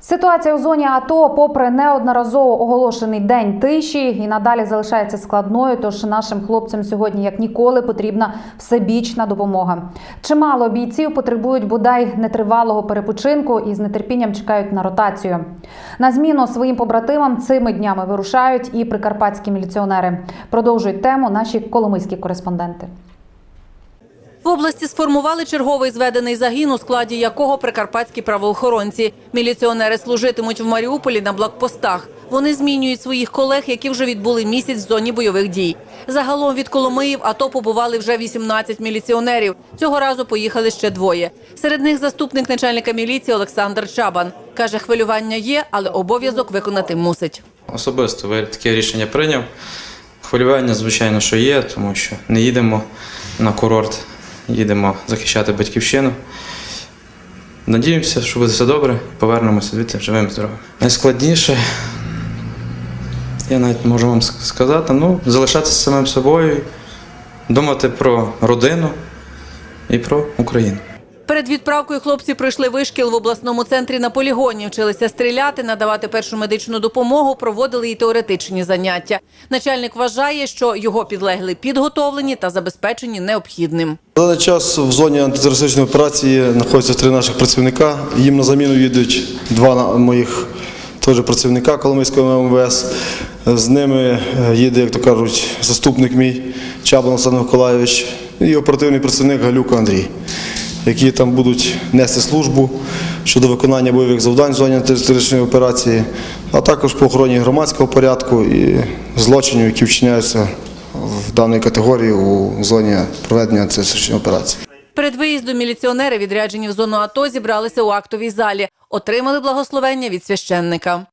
Ситуація у зоні АТО, попри неодноразово оголошений день тиші, і надалі залишається складною. Тож нашим хлопцям сьогодні, як ніколи, потрібна всебічна допомога. Чимало бійців потребують бодай нетривалого перепочинку і з нетерпінням чекають на ротацію. На зміну своїм побратимам цими днями вирушають і прикарпатські міліціонери. Продовжують тему наші коломийські кореспонденти. Області сформували черговий зведений загін, у складі якого прикарпатські правоохоронці. Міліціонери служитимуть в Маріуполі на блокпостах. Вони змінюють своїх колег, які вже відбули місяць в зоні бойових дій. Загалом від Коломиїв АТО побували вже 18 міліціонерів. Цього разу поїхали ще двоє. Серед них заступник начальника міліції Олександр Чабан. Каже, хвилювання є, але обов'язок виконати мусить. Особисто ви таке рішення прийняв. Хвилювання, звичайно, що є, тому що не їдемо на курорт, їдемо захищати батьківщину. Надіємося, що буде все добре, повернемося звідти живим здоровим. Найскладніше, я навіть можу вам сказати, ну, залишатися самим собою, думати про родину і про Україну. Перед відправкою хлопці пройшли вишкіл в обласному центрі на полігоні, вчилися стріляти, надавати першу медичну допомогу, проводили і теоретичні заняття. Начальник вважає, що його підлегли підготовлені та забезпечені необхідним. На даний час в зоні антитерористичної операції знаходяться три наших працівника. Їм на заміну їдуть два моїх теж працівника Коломийського МВС. З ними е, їде, як то кажуть, заступник мій Чабан Олександр Миколайович і оперативний працівник Галюка Андрій, які там будуть нести службу щодо виконання бойових завдань в зоні антитерористичної операції, а також по охороні громадського порядку і злочинів, які вчиняються в даній категорії у зоні проведення антитерористичної операції. Перед виїздом міліціонери, відряджені в зону АТО, зібралися у актовій залі, отримали благословення від священника.